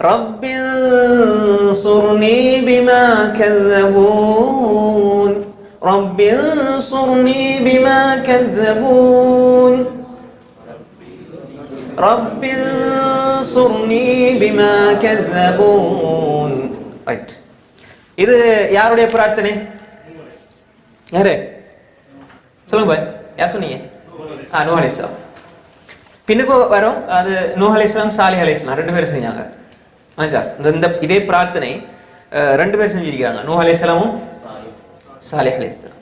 رب انصرني بما كذبون رب انصرني بما كذبون رب انصرني بما كذبون right இது யாருடைய பிரார்த்தனை யாரு சொல்லுங்க பாய் யார் சொன்னீங்க ஆ நூ அலிஸ்லாம் பின்னுக்கு வரும் அது நூஹ் அலிஸ்லாம் சாலிஹ் அலிஸ்லாம் ரெண்டு பேரும் செஞ்சாங்க ஆச்சா இந்த இந்த இதே பிரார்த்தனை அஹ், ரெண்டு பேர் செஞ்சிருக்கிறாங்க. நூ அலிஸ்லாமும் சாலிஹ் அலிஸ்லாம்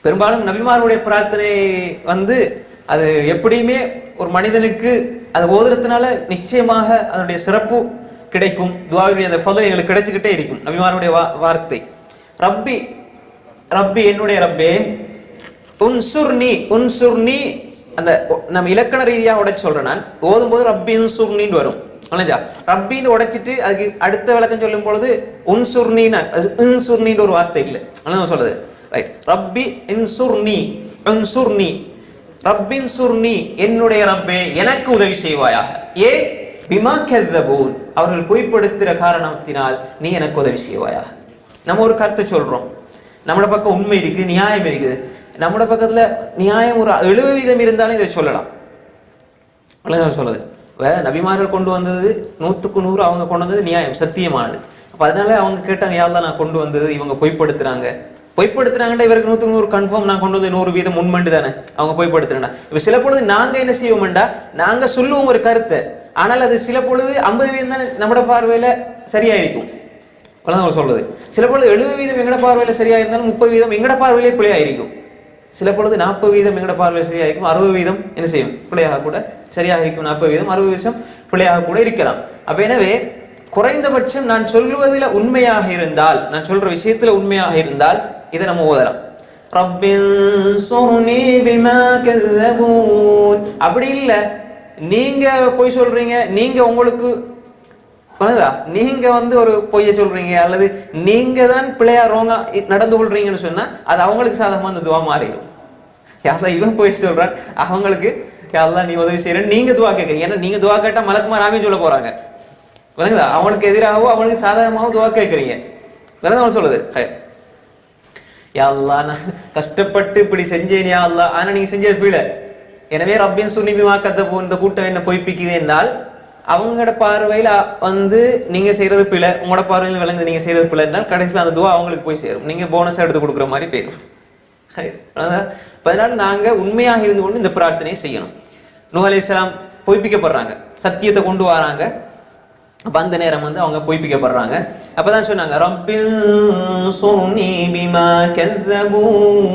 பெரும்பாலும் நபிமாருடைய பிரார்த்தனை வந்து அது எப்படியுமே ஒரு மனிதனுக்கு அது ஓதுறதுனால நிச்சயமாக அதனுடைய சிறப்பு கிடைக்கும். துவாவுடைய அந்த ஃபதல் எங்களுக்கு கிடைச்சுக்கிட்டே இருக்கும். நபிமாருடைய வா- வார்த்தை. ரப்பி ரப்பி என்னுடைய ரப்பே உன்சுர்னி உன்சுர்னி அந்த நம்ம இலக்கண ரீதியாக உடச்சு சொல்றேன் நான். ஓதும்போது ரப்பி உன்சுர்னின்னு வரும். அலைஞ்சா ரப்பின்னு உடைச்சிட்டு அதுக்கு அடுத்த விளக்கம் சொல்லும் பொழுது உன்சுர்னின்னு அது ஒரு வார்த்தை இல்லை. அதான் சொல்றது. ரைட் ரப்பி இன்சுர்னி இன்சுர்னி. ரப்பின் சுர்னி என்னுடைய ரப்பே எனக்கு உதவி செய்வாயாக. ஏன்? பிமா கெதபூன் அவர்கள் பொய்ப்படுத்துகிற காரணத்தினால் நீ எனக்கு உதவி செய்வாயாக. நம்ம ஒரு கருத்தை சொல்றோம். நம்மளோட பக்கம் உண்மை இருக்குது நியாயம் இருக்குது. நம்மளோட பக்கத்துல நியாயம் ஒரு எழுபது வீதம் இருந்தாலும் இதை சொல்லலாம். சொல்லுது நபிமார்கள் கொண்டு வந்தது நூற்றுக்கு நூறு அவங்க கொண்டு வந்தது நியாயம் சத்தியமானது. அப்போ அதனால அவங்க கேட்டாங்க யாரெல்லாம் நான் கொண்டு வந்தது? இவங்க பொய்ப்படுத்துறாங்க. பொய்ப்படுத்துறாங்கடா இவருக்கு நூற்றுக்கு நூறு கன்ஃபார்ம் நான் கொண்டு வந்து நூறு வீதம் உண்மைண்டு தானே? அவங்க பொய்ப்படுத்துறேன்டா இப்போ சில பொழுது நாங்கள் என்ன செய்வோம்டா? நாங்கள் சொல்லுவோம் ஒரு கருத்தை. ஆனால் அது சில பொழுது ஐம்பது வீதம் தானே நம்மட பார்வையில் சரியாயிருக்கும். அவ்வளோதான் அவ்வளவுதான் சொல்றது. சில பொழுது எழுபது வீதம் எங்கட பார்வையில் சரியாக இருந்தாலும் முப்பது வீதம் எங்கட பார்வையிலே பிழையா சில பொழுது நாற்பது வீதம் எங்களோட பார்வை சரியாக இருக்கும் அறுபது வீதம் என்ன செய்யும்? பிள்ளையாக கூட சரியாக இருக்கும். நாற்பது வீதம் அறுபது வீதம் பிள்ளையாக கூட இருக்கலாம். அப்போ எனவே குறைந்தபட்சம் நான் சொல்வதில் உண்மையாக இருந்தால் நான் சொல்ற விஷயத்தில் உண்மையாக இருந்தால் இதை நம்ம ஓதலாம். அப்படி இல்லை நீங்க போய் சொல்றீங்க நீங்க உங்களுக்கு புரியுதா நீங்க வந்து ஒரு பொய்ய சொல்றீங்க அல்லது நீங்க தான் பிள்ளையா ரோங்கா நடந்து கொள்றீங்கன்னு சொன்னா அது அவங்களுக்கு சாதகமா அந்த துவா மாறிடும். யாரா இவன் போய் சொல்றான்? அவங்களுக்கு யாரெல்லாம் நீ உதவி செய்யற நீங்க துவா கேட்கறீங்க. ஏன்னா நீங்க துவா கேட்டா மலக்குமாராமே சொல்ல போறாங்க. புரியுதா அவங்களுக்கு எதிராகவோ அவங்களுக்கு சாதகமாகவும் துவா கேட்கறீங்க. வேற அவன் சொல்லுது ஹை. நான் கஷ்டப்பட்டு இப்படி செஞ்சேன் யா ஆனால் ஆனா நீங்க செஞ்சது பிழை எனவே ரப்பின் சுனிபிமா கத்த இந்த கூட்டம் என்ன பொய்ப்பிக்குது என்றால் அவங்களோட பார்வையில் வந்து நீங்கள் செய்கிறது பிள்ளை உங்களோட பார்வையில் விளைஞ்சு நீங்கள் செய்கிறது பிள்ளைன்னா கடைசியில் அந்த துவா அவங்களுக்கு போய் சேரும். நீங்கள் போனஸாக எடுத்து கொடுக்குற மாதிரி போயிடும் அதனால் நாங்கள் உண்மையாக இருந்து கொண்டு இந்த பிரார்த்தனையை செய்யணும். நூ அலிஸ்லாம் பொய்ப்பிக்கப்படுறாங்க. சத்தியத்தை கொண்டு வராங்க. அப்போ அந்த நேரம் வந்து அவங்க பொய்ப்பிக்கப்படுறாங்க. அப்போ தான் சொன்னாங்க ரப்பில் சோனி பிமா கெல்லபூன்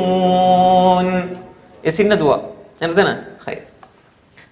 சின்ன துவா. என்ன தானே? ஹயஸ்